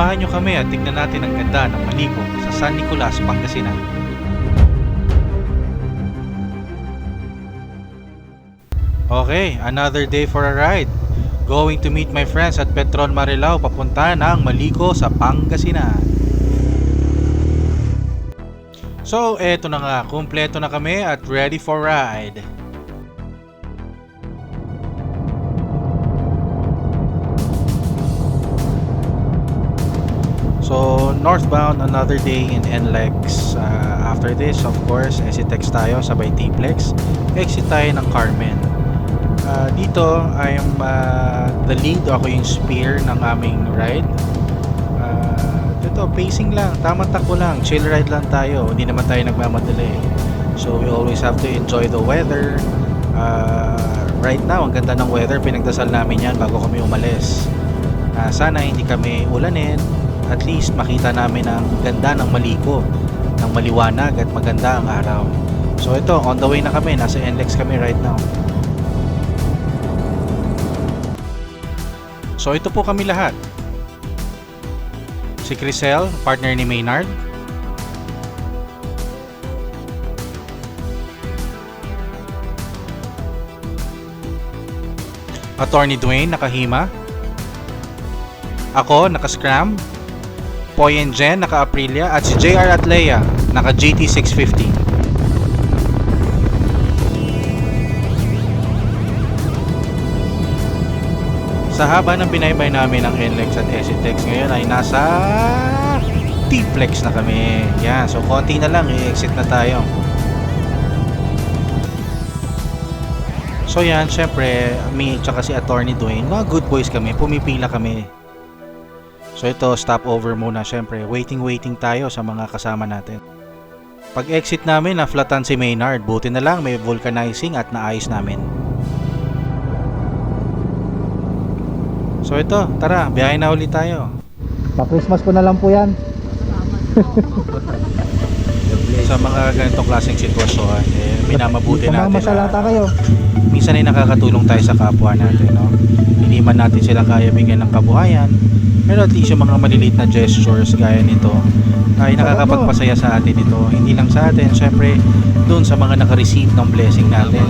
Samahan nyo kami at tignan natin ang ganda ng Maliko sa San Nicolas, Pangasinan. Okay, another day for a ride. Going to meet my friends at Petron Marilao papunta ng Maliko sa Pangasinan. So, eto na nga, kumpleto na kami at ready for ride. Northbound another day in NLEX. Uh, after this, of course, exit tayo sabay T-Plex. Exit tayo ng Carmen. Uh, dito, I am uh, the lead. Ako yung spear ng aming ride. Uh, dito, pacing lang. Tamang takbo lang. Chill ride lang tayo. Hindi naman tayo nagmamadali. So, we always have to enjoy the weather. Uh, right now, ang ganda ng weather. Pinagdasal namin yan bago kami umalis. Uh, sana hindi kami ulanin. At least makita namin ang ganda ng maliko. Ng maliwanag at maganda ang araw. So, ito, on the way na kami. Nasa NLEX kami right now. So ito po kami lahat. Si Crisel, partner ni Maynard. Attorney Dwayne, nakahima. Ako, naka-scram. Poy and Jen, naka-Aprilia. At si JR at Leia, naka-GT 650. Sa haba ng binaybay namin ng NLEX at SCTEX ngayon ay nasa T-Flex na kami. Yan, so konti na lang, i-exit na tayo. So yan, syempre, me tsaka si Attorney Dwayne, mga good boys kami, pumipila kami. So ito, stopover muna, syempre, waiting-waiting tayo sa mga kasama natin. Pag exit namin, na-flatan si Maynard, buti na lang may vulcanizing at naayos namin. So ito, tara, biyahe na ulit tayo. Pa-Christmas ko na lang po yan. Sa mga ganitong klaseng sitwasyon, eh, minamabuti natin. Mamasalata kayo. minsan ay nakakatulong tayo sa kapwa natin, no? Hindi man natin sila kaya bigyan ng kabuhayan, pero at least yung mga maliliit na gestures gaya nito ay nakakapagpasaya sa atin ito. Hindi lang sa atin, syempre doon sa mga nakareceive ng blessing natin.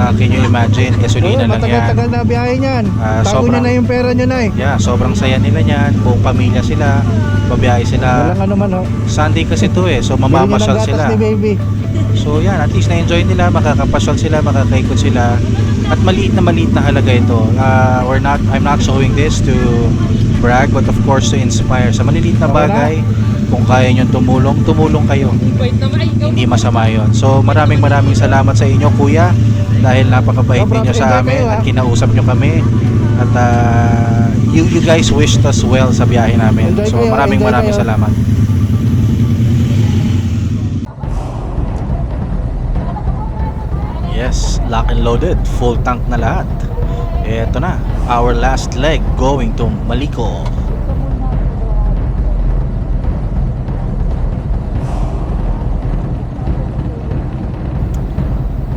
Ah, can you imagine, gasolina lang yan. matagal-tagal na biyahe niyan. Ah, Tago sobrang- na yung pera niyo na eh. Yeah, sobrang saya nila niyan. Buong pamilya sila, babiyahe sila. Walang ano man ho. Sunday kasi to eh, so mamamasyal sila. ni baby. So yan, at least na-enjoy nila, makakapasyal sila, makakaikot sila. At maliit na maliit na halaga ito. Uh, we're not, I'm not showing this to brag, but of course to inspire. Sa maliliit na bagay, kung kaya nyo tumulong, tumulong kayo. Hindi masama yon. So maraming maraming salamat sa inyo kuya dahil napakabait ninyo sa amin at ah. kinausap nyo kami. At ah, you, you guys wished us well sa biyahe namin. So maraming maraming salamat. Yes, lock and loaded, full tank na lahat. Eto na, our last leg going to Maliko.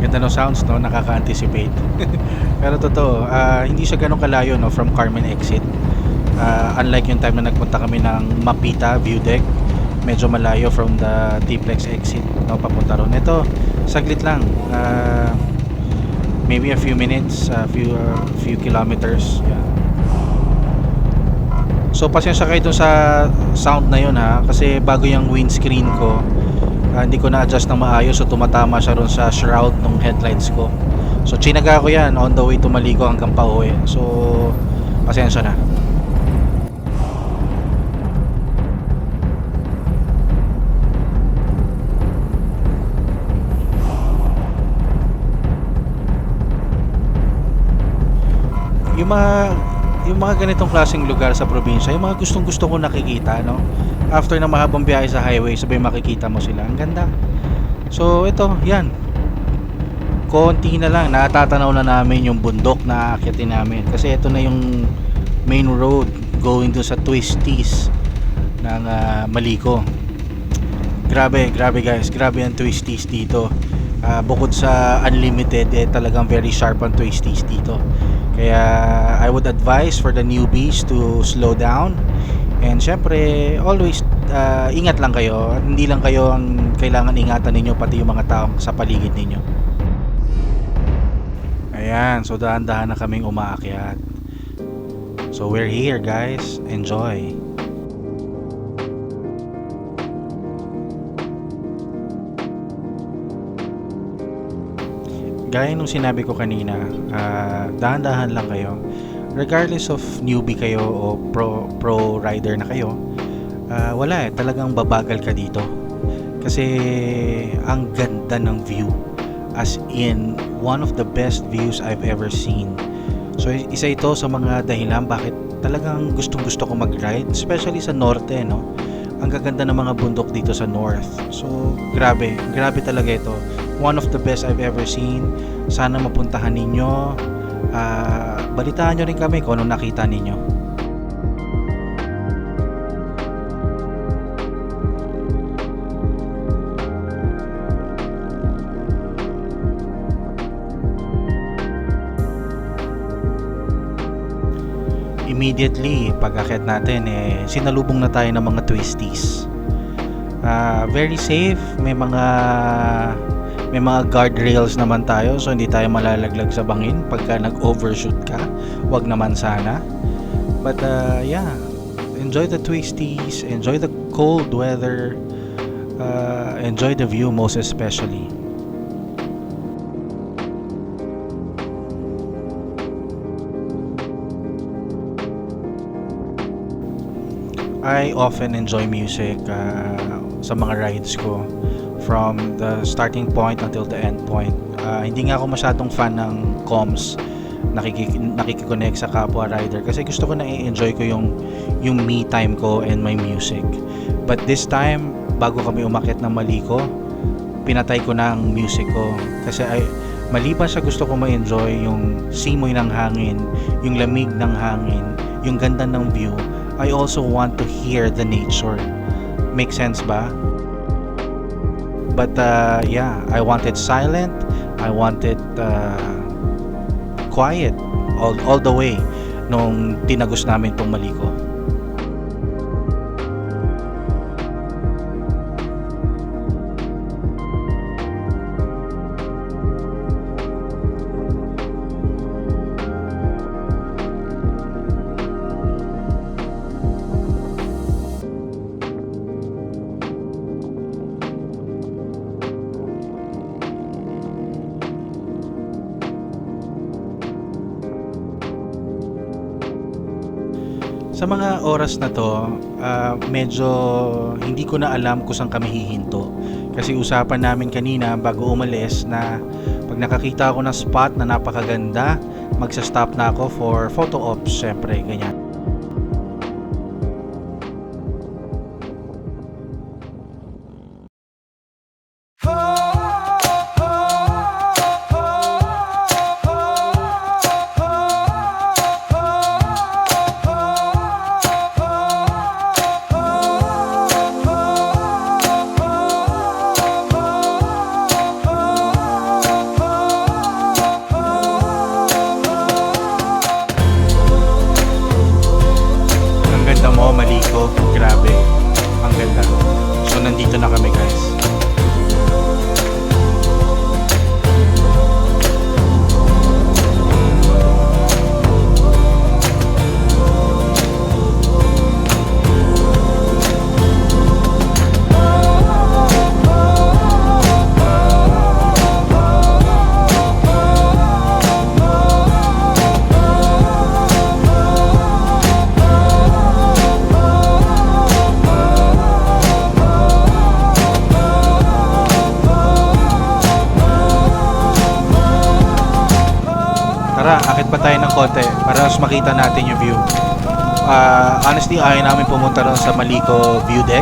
Ganda no sounds no, nakaka-anticipate. Pero totoo, ah, hindi siya ganun kalayo no from Carmen exit. Ah, unlike yung time na nagpunta kami ng Mapita view deck, medyo malayo from the T-Plex exit no papunta ron. Ito, saglit lang. Ah, maybe a few minutes, a few uh, few kilometers. Yeah. So pasensya kayo dun sa sound na yun ha kasi bago yung windscreen ko ah, hindi ko na-adjust ng maayos so tumatama siya ron sa shroud ng headlights ko. So chinaga ko yan on the way to Maligo hanggang pauwi. So pasensya na. Yung mga yung mga ganitong klaseng lugar sa probinsya, yung mga gustong gusto ko nakikita, no? After na mahabang biyahe sa highway, sabay makikita mo sila. Ang ganda. So, ito, yan. Konti na lang, natatanaw na namin yung bundok na aakyatin namin. Kasi ito na yung main road going to sa twisties ng ah, Maliko. Grabe, grabe guys. Grabe ang twisties dito. Ah, bukod sa unlimited, eh, talagang very sharp ang twisties dito. Kaya I would advise for the newbies to slow down And syempre, always ah, ingat lang kayo. Hindi lang kayo ang kailangan ingatan ninyo, pati yung mga taong sa paligid ninyo. Ayan, so dahan-dahan na kaming umaakyat. So we're here guys, enjoy. Gaya nung sinabi ko kanina, ah, dahan-dahan lang kayo. Regardless of newbie kayo o pro, pro rider na kayo, ah, wala eh, talagang babagal ka dito. Kasi ang ganda ng view. As in, one of the best views I've ever seen. So isa ito sa mga dahilan bakit talagang gustong gusto ko mag-ride, especially sa norte, no? Ang gaganda ng mga bundok dito sa north. So, grabe, grabe talaga ito. One of the best I've ever seen. Sana mapuntahan ninyo. Ah, balitaan nyo rin kami kung anong nakita ninyo. immediately pag-akit natin eh sinalubong na tayo ng mga twisties. Ah, very safe, may mga may mga guardrails naman tayo so hindi tayo malalaglag sa bangin pagka nag-overshoot ka. Wag naman sana. But uh, yeah, enjoy the twisties, enjoy the cold weather, uh, enjoy the view most especially. I often enjoy music uh, sa mga rides ko from the starting point until the end point. Uh, hindi nga ako masyadong fan ng comms nakiki nakikiconnect sa kapwa rider kasi gusto ko na i-enjoy ko yung yung me time ko and my music. But this time, bago kami umakyat ng Maliko, pinatay ko na ang music ko kasi ay maliban sa gusto ko ma-enjoy yung simoy ng hangin, yung lamig ng hangin, yung ganda ng view, I also want to hear the nature. Make sense ba? But uh, yeah, I wanted silent. I wanted uh, quiet all, all the way nung tinagos namin tong Maliko. Sa mga oras na to, ah, medyo hindi ko na alam kung saan kami hihinto. Kasi usapan namin kanina bago umalis na pag nakakita ako ng spot na napakaganda, magsa-stop na ako for photo ops, syempre, ganyan. Akit pa tayo ng konti para mas makita natin yung view. Ah, honestly, ayaw namin pumunta ron sa Maliko view deck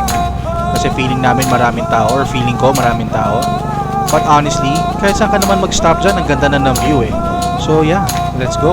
kasi feeling namin maraming tao or feeling ko maraming tao. But honestly, kahit saan ka naman mag-stop dyan, ang ganda na ng view eh. So yeah, let's go.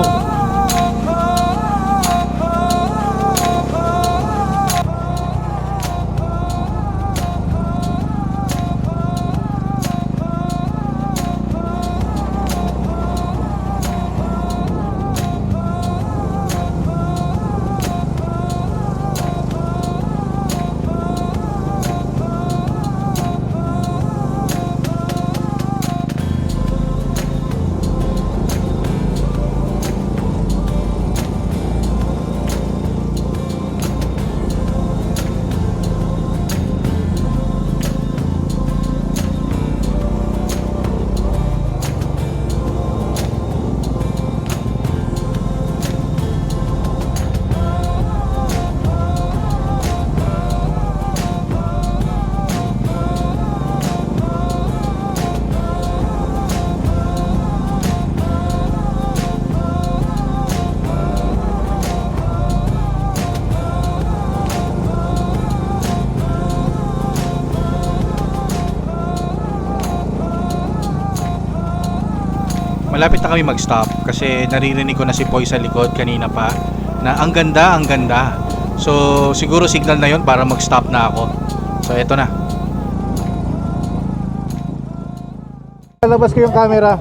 Malapit na kami mag-stop kasi naririnig ko na si Poy sa likod kanina pa na ang ganda, ang ganda. So, siguro signal na yon para mag-stop na ako. So, eto na. Lalabas ko yung camera.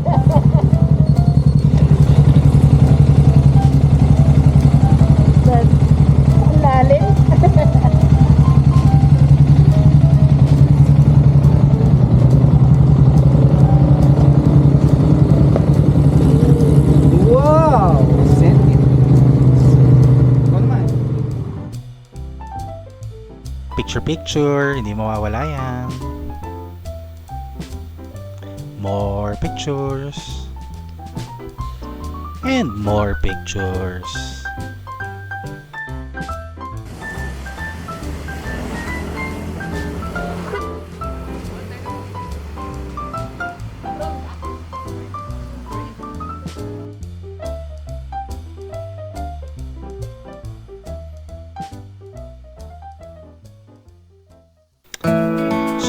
Picture picture, hindi mawawala yan. More pictures. And more pictures.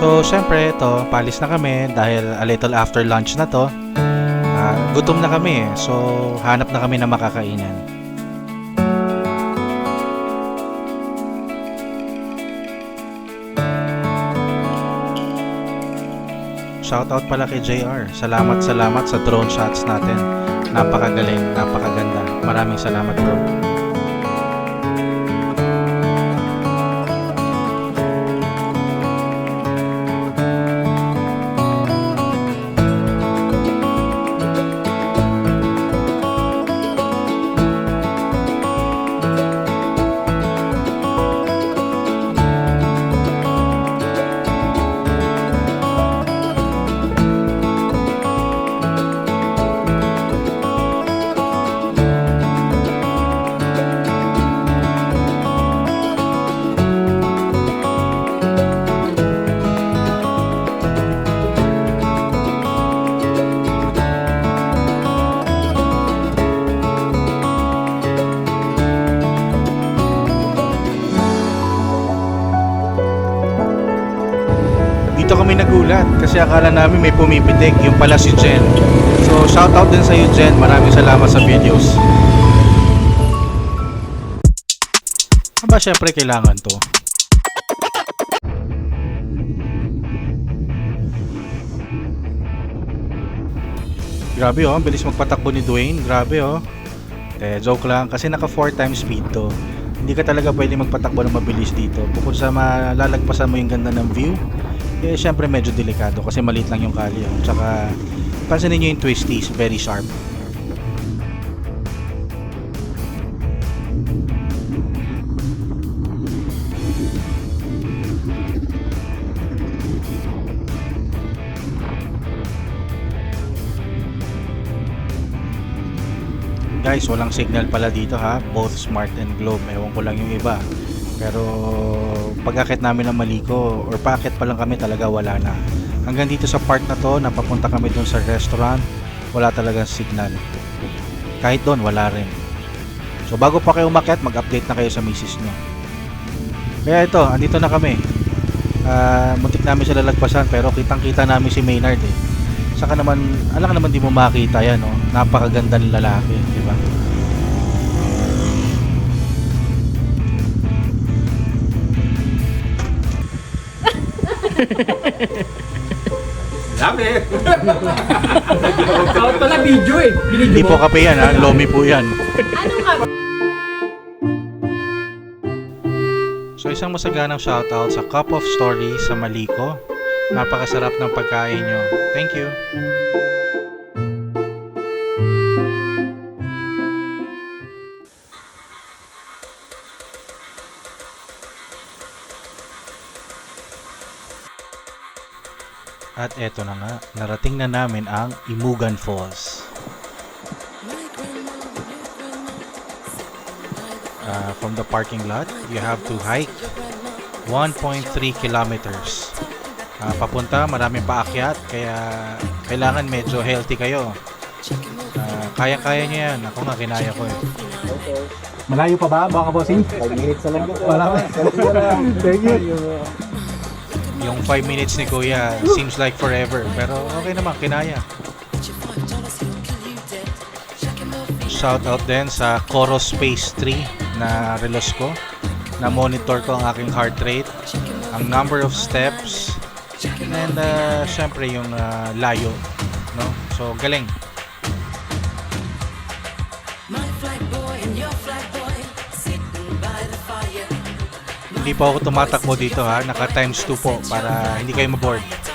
So, syempre, ito, palis na kami dahil a little after lunch na to. Ah, gutom na kami eh. So, hanap na kami ng makakainan. Shoutout pala kay JR. Salamat, salamat sa drone shots natin. Napakagaling, napakaganda. Maraming salamat bro. Kami nagulat kasi akala namin may pumipitik, yung pala si Jen. So shoutout din sa iyo Jen, maraming salamat sa videos. Aba syempre kailangan to. Grabe oh, bilis magpatakbo ni Dwayne. Grabe oh. Eh, joke lang kasi naka 4 times speed to. Hindi ka talaga pwede magpatakbo ng mabilis dito. Bukod sa malalagpasan mo yung ganda ng view, eh syempre medyo delikado kasi maliit lang yung kalye. Oh. Tsaka pansinin niyo yung twisties, very sharp. Guys, walang signal pala dito ha. Both Smart and Globe. Ewan ko lang yung iba. Pero pagkakit namin ng Maliko or packet pa lang kami talaga wala na. Hanggang dito sa part na to, napapunta kami dun sa restaurant, wala talagang signal. Kahit doon, wala rin. So bago pa kayo umakyat, mag-update na kayo sa misis nyo. Kaya ito, andito na kami. Ah, muntik namin sila lagpasan pero kitang kita namin si Maynard eh. Saka naman, alam ka naman di mo makita yan, no? Napakaganda ng lalaki, di ba? Dami. Out pala video eh. Hindi po kape yan, ha? Lomi po yan. Ano ka? So isang masaganang shoutout sa Cup of Story sa Maliko. Napakasarap ng pagkain nyo. Thank you. At eto na nga, narating na namin ang Imugan Falls. Uh, from the parking lot, you have to hike 1.3 kilometers. Ah, papunta, maraming paakyat, kaya kailangan medyo healthy kayo. Ah, kaya-kaya nyo yan. Ako nga, kinaya ko eh. Malayo pa ba, mga bossing? 5 minutes na lang. Wala. Thank you. Yung 5 minutes ni Kuya seems like forever. Pero okay naman, kinaya. shout out din sa Coro Space 3 na relos ko. Na monitor ko ang aking heart rate, ang number of steps, and uh, syempre yung uh, layo. No? So, galing. Hindi pa ako tumatakbo dito ha, naka times 2 po para hindi kayo maboard.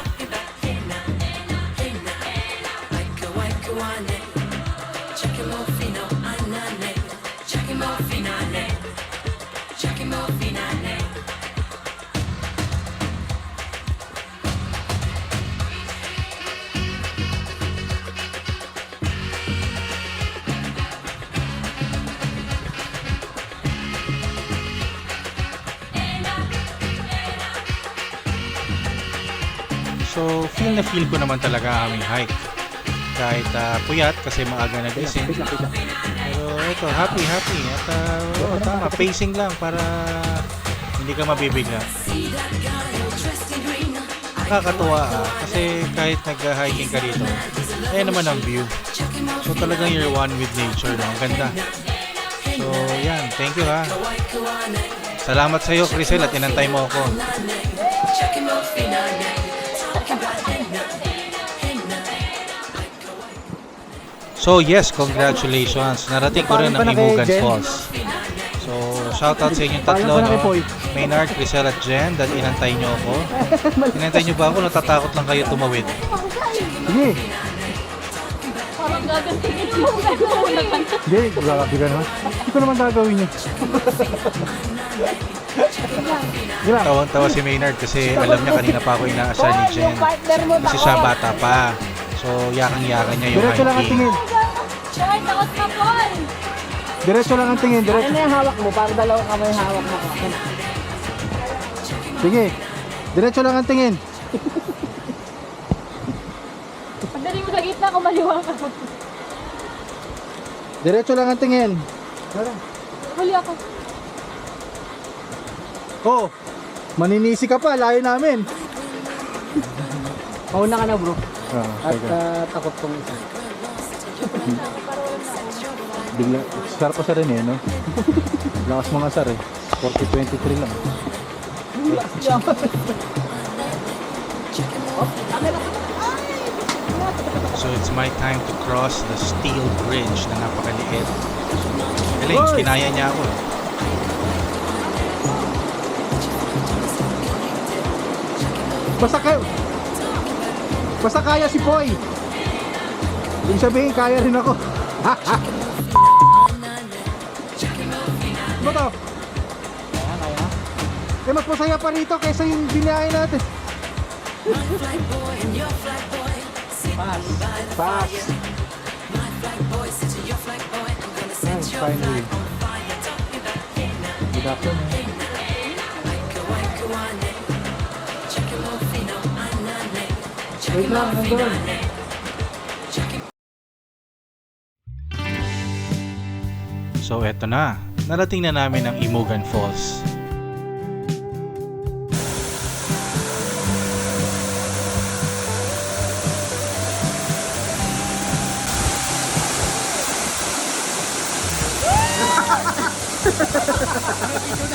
So, feel na feel ko naman talaga ang aming hike. Kahit ah, puyat kasi maaga nagising. Pero ito, happy, happy. At ah, oo, tama, pacing lang para hindi ka mabibigla. Nakakatuwa ah, kasi kahit nag-hiking ka rito, eh naman ang view. So talagang you're one with nature. No? Ang ganda. So yan, thank you ha. Salamat sa iyo, Crisel, at inantay mo ako. So yes, congratulations. Narating ko rin ang Imugan? Falls. So shoutout sa inyong tatlo, no? Maynard, Crisel at Jen, dahil inantay nyo ako. Inantay nyo ba ako? Natatakot lang kayo tumawid. Sige. Parang gagantingin mo. Hindi, grabe ka naman. Hindi ko naman gagawin yun. Tawang-tawa si Maynard kasi alam niya kanina pa ako inaasar ni Jen. Kasi siya bata pa. So yakang-yakan niya yung Diretso lang ang hiking. tingin. Ay, takot ka, Paul. Diretso lang ang tingin. Diretso. Ano yung hawak mo? Parang dalawang kamay hawak mo. Sige. Diretso lang ang tingin. Pagdating mo sa gitna, kumaliwang ka. Diretso lang ang tingin. Huli ako. Oh, maninisi ka pa. Layo namin. Mauna ka na bro. Ah, At uh, takot kong isa. Bigla, sar pa sa rin eh, no? Lakas mga sar eh. 40-23 lang. So it's my time to cross the steel bridge na napakaliit. Galing, kinaya niya ako. Basta kayo. Basta kaya si Poy. Yung sabihin, kaya rin ako. Ano to? Eh, mas masaya pa rito kaysa yung binahay natin. Pass. Pass. Ay, finally. Good afternoon. Wait lang, nandun. So eto na, narating na namin ang Imugan Falls.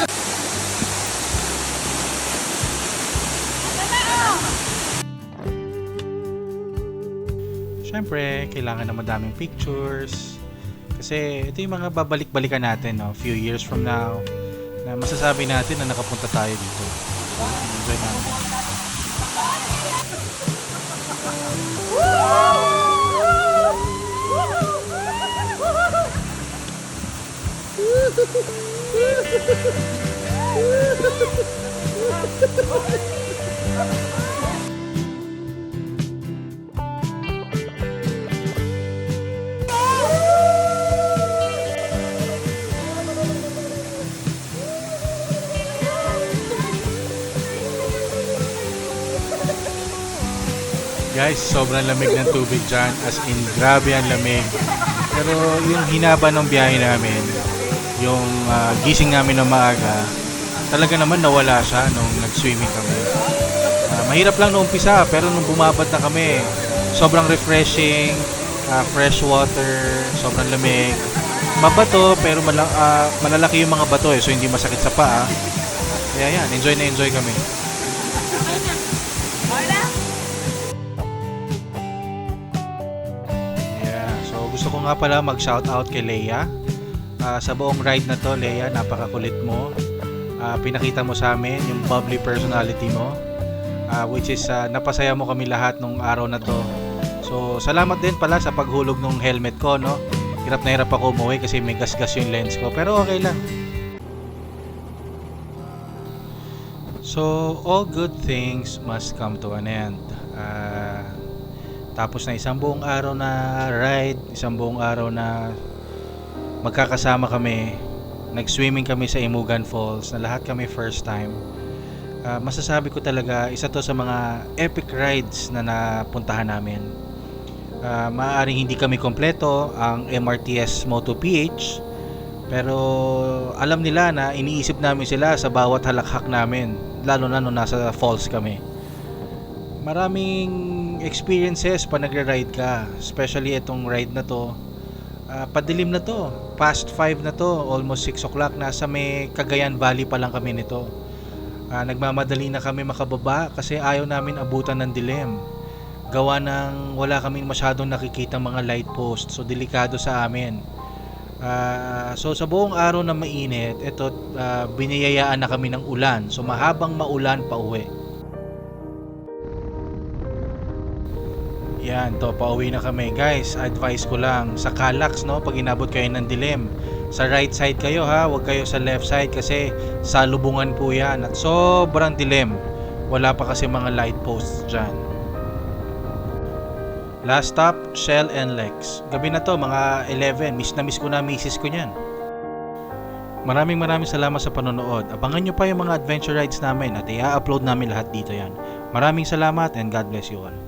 Siyempre, kailangan na madaming pictures. Kasi ito yung mga babalik-balikan natin, no? Few years from now, na masasabi natin na nakapunta tayo dito. Enjoy natin. Guys, sobrang lamig ng tubig dyan. As in, grabe ang lamig. Pero yung hinaba ng biyahe namin, yung ah, gising namin ng maaga, talaga naman nawala siya nung nag-swimming kami. Ah, mahirap lang nung umpisa, pero nung bumabad na kami, sobrang refreshing. ah, fresh water, sobrang lamig. Mabato pero mala- ah, malalaki yung mga bato eh, so hindi masakit sa paa. Kaya yan, enjoy na enjoy kami. gusto ko nga pala mag-shout out kay Leia. Ah, sa buong ride na to, Leia, napakakulit mo. Ah, pinakita mo sa amin yung bubbly personality mo. Ah, which is ah, napasaya mo kami lahat nung araw na to. So, salamat din pala sa paghulog ng helmet ko, no? Hirap na hirap ako umuwi kasi may gas-gas yung lens ko. Pero okay lang. So, all good things must come to an end. Ah, tapos na isang buong araw na ride, isang buong araw na magkakasama kami. Nag-swimming kami sa Imugan Falls na lahat kami first time. Ah, masasabi ko talaga, isa to sa mga epic rides na napuntahan namin. Ah, maaaring hindi kami kompleto ang MRTS Moto PH pero alam nila na iniisip namin sila sa bawat halakhak namin lalo na nung nasa falls kami maraming experiences pa nagra-ride ka. Especially itong ride na to. Ah, padilim na to. Past 5 na to. Almost 6 o'clock. Nasa may Cagayan Valley pa lang kami nito. Ah, nagmamadali na kami makababa kasi ayaw namin abutan ng dilim. Gawa ng wala kaming masyadong nakikita mga light post so delikado sa amin. Ah, so sa buong araw na mainit ito ah, biniyayaan na kami ng ulan. So mahabang maulan pa uwi Yan, to, pauwi na kami. Guys, advice ko lang, sa Calax, no, pag inabot kayo ng dilim, sa right side kayo ha, huwag kayo sa left side kasi salubungan po yan at sobrang dilim. Wala pa kasi mga light posts dyan. Last stop, Shell and Lex. Gabi na to, mga 11. Miss na miss ko na misis ko niyan. Maraming maraming salamat sa panonood. Abangan nyo pa yung mga adventure rides namin at i-upload namin lahat dito yan. Maraming salamat and God bless you all.